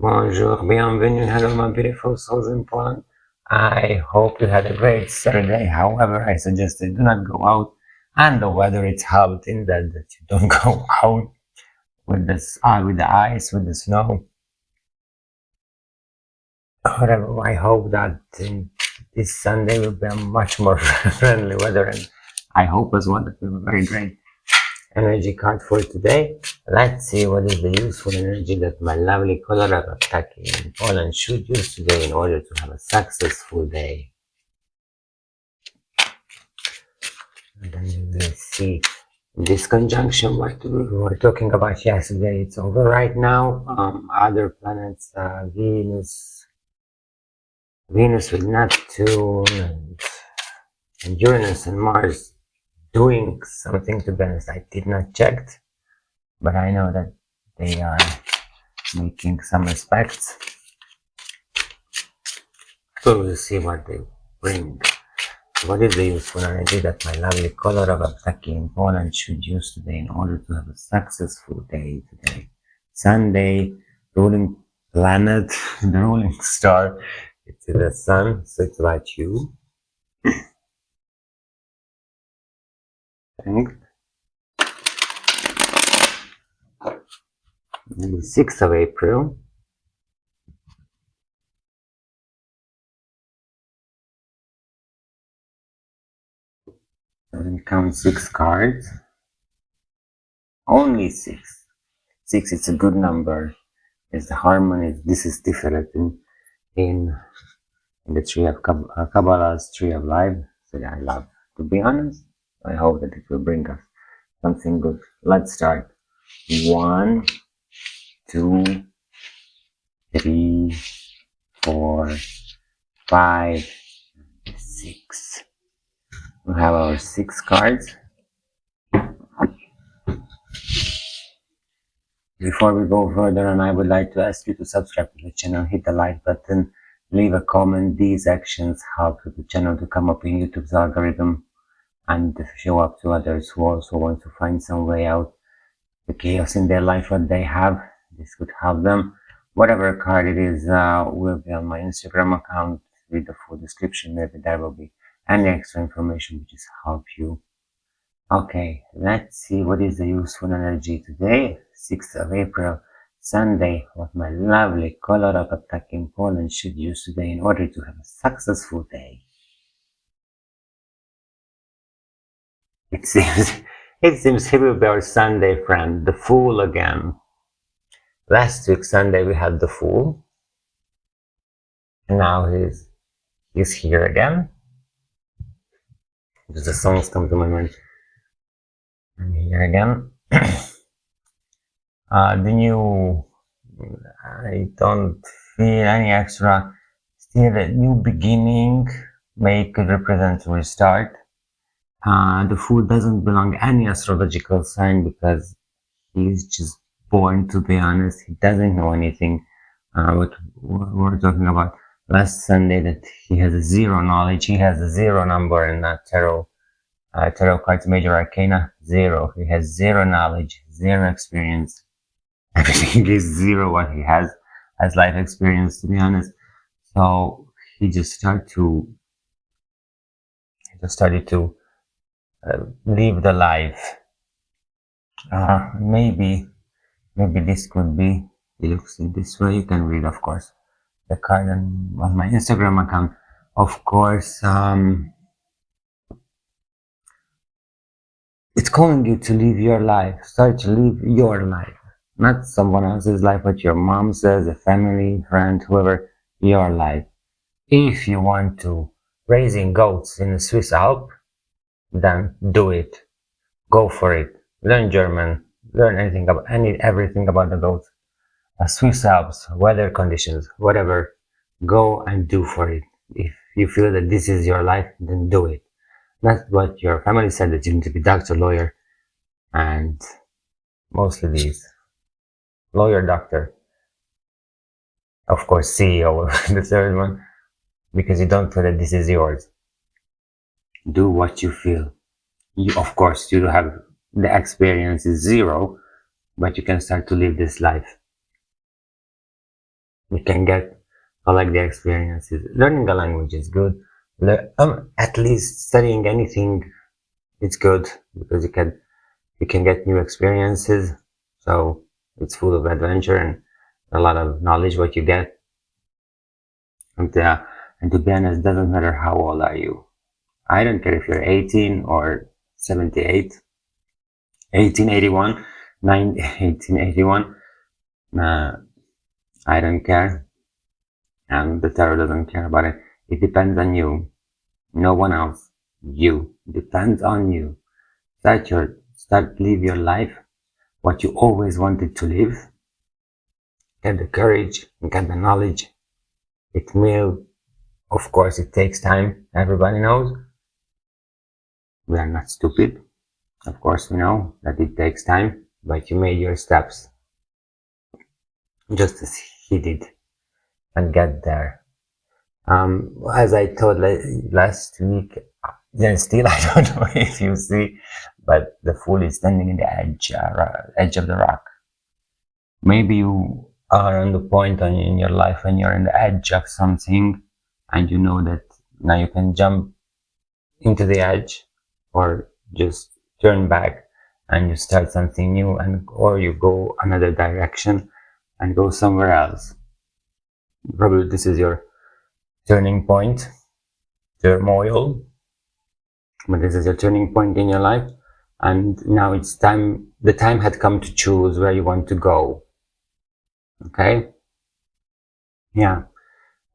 Bonjour, bienvenue, hello, my beautiful souls in Poland. I hope you had a great Saturday. However, I suggest suggested do not go out, and the weather is in that, that you don't go out with this uh, with the ice, with the snow. However, I hope that this Sunday will be a much more friendly weather, and I hope as well that we have a very great energy card for today. Let's see what is the useful energy that my lovely Colorado Taki in Poland should use today in order to have a successful day. And then will see this conjunction what we were talking about yesterday. It's over right now. Um, other planets, uh, Venus, Venus with Neptune and, and Uranus and Mars doing something to Venus. I did not check, but I know that they are making some respects. So we'll see what they bring. What is the useful energy that my lovely color of Abtaki in Poland should use today in order to have a successful day today? Sunday, ruling planet, the ruling star, it's the sun, so it's about you. The 6th of April. Doesn't count six cards. Only six. Six is a good number. It's the harmony. This is different in, in, in the tree of uh, Kabbalah's tree of life. So I love. To be honest, I hope that it will bring us something good. Let's start. One, two, three, four, five, six. We have our six cards. Before we go further and I would like to ask you to subscribe to the channel, hit the like button, leave a comment. These actions help the channel to come up in YouTube's algorithm and show up to others who also want to find some way out. The chaos in their life what they have this could help them. Whatever card it is uh, will be on my instagram account read the full description maybe there will be any extra information which is help you. Okay let's see what is the useful energy today 6th of april sunday what my lovely colorado attack in poland should use today in order to have a successful day It seems it seems he will be our Sunday friend, the fool again. Last week Sunday we had the fool. And now he's he's here again. Because the songs come to my mind. I'm here again. uh, the new I don't feel any extra still a new beginning may could represent restart uh, the fool doesn't belong any astrological sign because he's just born to be honest. He doesn't know anything uh, what we're talking about. Last sunday that he has a zero knowledge. He has a zero number in that tarot uh, tarot cards major arcana zero. He has zero knowledge zero experience. Everything is zero what he has as life experience to be honest. So he just started to he just started to uh, live the life. Uh, maybe, maybe this could be, it looks this way, you can read, of course, the card on, on my Instagram account. Of course, um, it's calling you to live your life. Start to live your life. Not someone else's life, but your mom says, a family, friend, whoever, your life. If you want to raising goats in the Swiss Alps, then do it. Go for it. Learn German. Learn anything about any everything about the goats. Uh, Swiss Alps, weather conditions, whatever. Go and do for it. If you feel that this is your life, then do it. Not what your family said that you need to be doctor, lawyer, and mostly these. Lawyer, doctor. Of course, CEO, the third one, because you don't feel that this is yours do what you feel. You, of course, you have the experience is zero, but you can start to live this life. you can get collect the experiences. Learning a language is good. Le- um, at least studying anything it's good because you can you can get new experiences. So it's full of adventure and a lot of knowledge what you get. And uh, and to be honest, doesn't matter how old are you. I don't care if you're 18 or 78, 1881, 9, 1881. Uh, I don't care. And the tarot doesn't care about it. It depends on you. No one else. You. Depends on you. Start your, start live your life. What you always wanted to live. Get the courage, get the knowledge. It will, of course, it takes time. Everybody knows. We are not stupid. Of course, we know that it takes time, but you made your steps just as he did and get there. Um, as I told last week, then still I don't know if you see, but the fool is standing in the edge, uh, edge of the rock. Maybe you are on the point on, in your life when you're in the edge of something and you know that now you can jump into the edge or just turn back and you start something new and or you go another direction and go somewhere else. Probably this is your turning point turmoil but this is your turning point in your life. And now it's time the time had come to choose where you want to go. Okay? Yeah.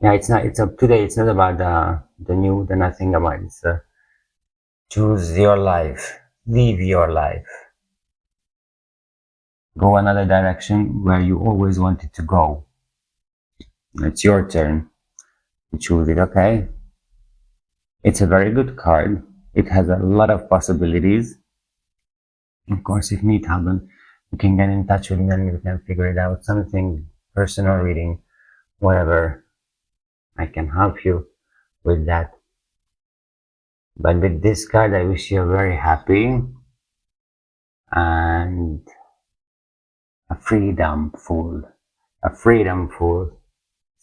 Yeah it's not it's a, today. It's not about the the new the nothing about it. it's uh, choose your life. Live your life. Go another direction where you always wanted to go. It's your turn. To choose it okay? It's a very good card. It has a lot of possibilities. Of course if need help you can get in touch with me and we can figure it out. Something personal reading whatever. I can help you with that but with this card i wish you very happy and a freedom full a freedom full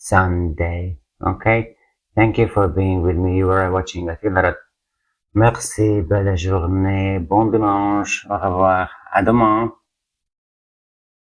Sunday. Okay? Thank you for being with me. You are watching la Filarat merci belle journée. Bon dimanche. Au revoir. À demain